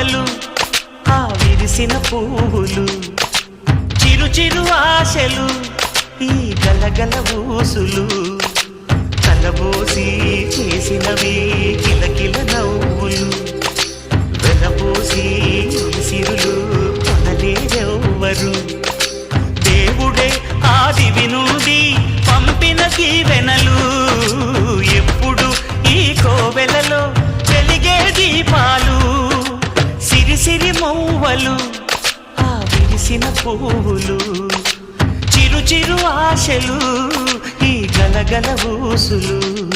మౌవలు ఆ విరిసిన పువ్వులు చిరు చిరు ఆశలు ఈ గలగల ఊసులు. కలబోసి చేసినవి కిలకిల నవ్వులు. వెలబోసి సిరులు కొనలేరెవ్వరు సిరి ఆ విరిసిన పువ్వులు చిరు చిరు ఆశలు ఈ గలగల ఊసులు.